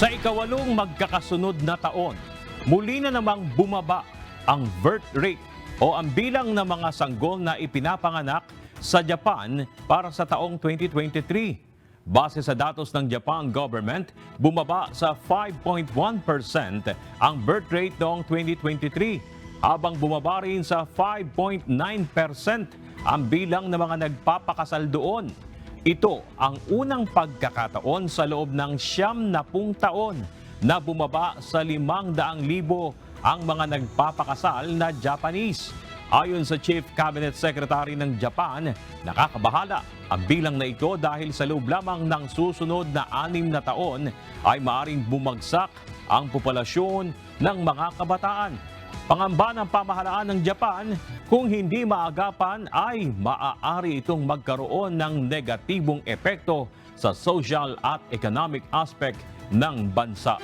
Sa ikawalong magkakasunod na taon, muli na namang bumaba ang birth rate o ang bilang ng mga sanggol na ipinapanganak sa Japan para sa taong 2023. Base sa datos ng Japan government, bumaba sa 5.1% ang birth rate noong 2023 habang bumaba rin sa 5.9% ang bilang ng mga nagpapakasal doon. Ito ang unang pagkakataon sa loob ng siyam na pung taon na bumaba sa limang daang libo ang mga nagpapakasal na Japanese. Ayon sa Chief Cabinet Secretary ng Japan, nakakabahala ang bilang na ito dahil sa loob lamang ng susunod na anim na taon ay maaring bumagsak ang populasyon ng mga kabataan. Pangamba ng pamahalaan ng Japan, kung hindi maagapan ay maaari itong magkaroon ng negatibong epekto sa social at economic aspect ng bansa.